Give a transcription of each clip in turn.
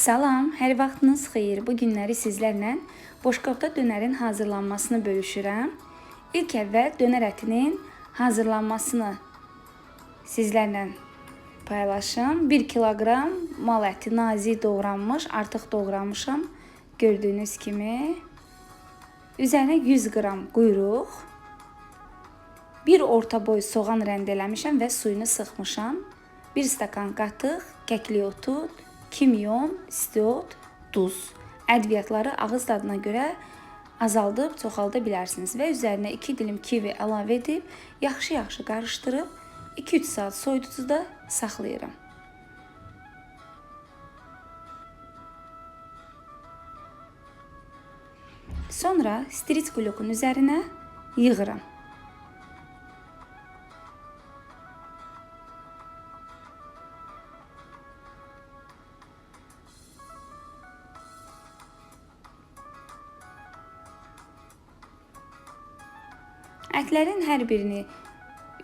Salam, hər vaxtınız xeyir. Bu günləri sizlərlə boşqabda dönərin hazırlanmasını bölüşürəm. İlk əvvəl dönər ətinin hazırlanmasını sizlərlə paylaşım. 1 kiloqram mal əti nazik doğranmış, artıq doğramışam. Gördüyünüz kimi üzərinə 100 qram quyruq, bir orta boy soğan rəndələmişəm və suyunu sıxmışam. 1 stakan qatıq, kəklik otu, kimyon, istiot, duz. Ədviyyatları ağız dadına görə azaldıb çoxalda bilərsiniz və üzərinə 2 dilim kivi əlavə edib yaxşı-yaxşı qarışdırıb 2-3 saat soyuducuda saxlayıram. Sonra striç glukun üzərinə yığıram. Ətlərin hər birini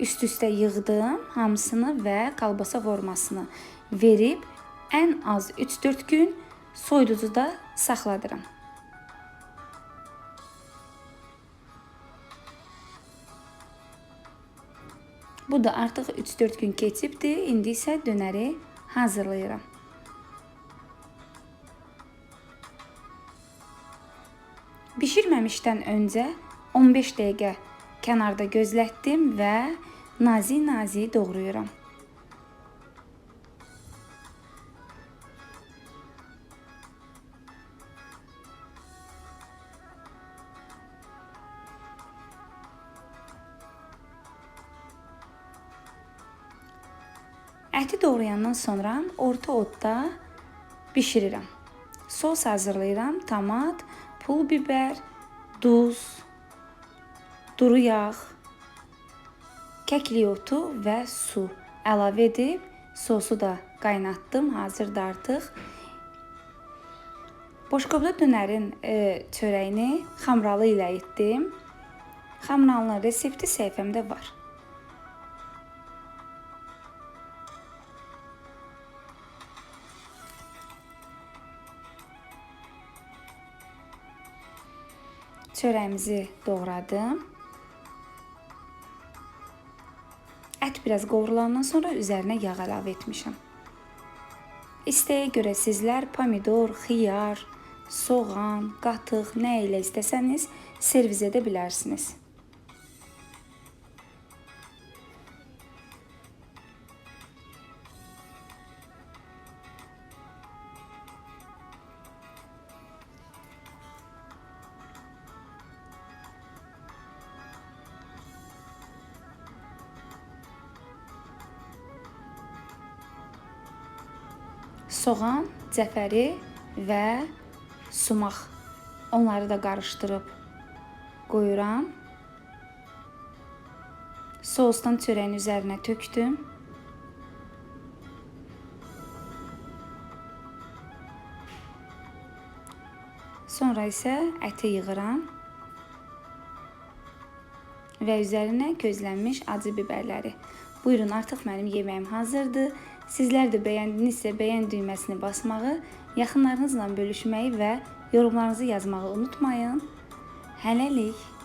üst-üstə yığdım, hamısını və kalbasa formasını verib ən az 3-4 gün soyuducuda saxladıram. Bu da artıq 3-4 gün keçibdi. İndi isə dönəri hazırlayıram. Bişirməmişdən öncə 15 dəqiqə kənarda gözlətdim və nazik-nazik doğrayıram. Əti doğrayandan sonra orta odda bişirirəm. Sos hazırlayıram. Tomat, pul biber, duz, duru yağ, kəklik otu və su əlavə edib sosu da qaynatdım. Hazırdır artıq. Boşqabda dönərin e, çörəyini xamralı ilə etdim. Xamralının resepti səhifəmdə var. Çörəyimizi doğradım. Ət biraz qovrulandan sonra üzərinə yağ əlavə etmişəm. İstəyə görə sizlər pomidor, xiyar, soğan, qatıq, nə ilə istəsəniz servis edə bilərsiniz. Soğan, cəfəri və sumaq. Onları da qarışdırıb qoyuram. Sousdan çörəyin üzərinə tökdüm. Sonra isə əti yığıram. Və üzərinə közlənmiş acı biberləri. Buyurun, artıq mənim yeməyim hazırdır. Sizlər də bəyəndinizsə bəyən düyməsini basmağı, yaxınlarınızla bölüşməyi və yorumlarınızı yazmağı unutmayın. Hələlik.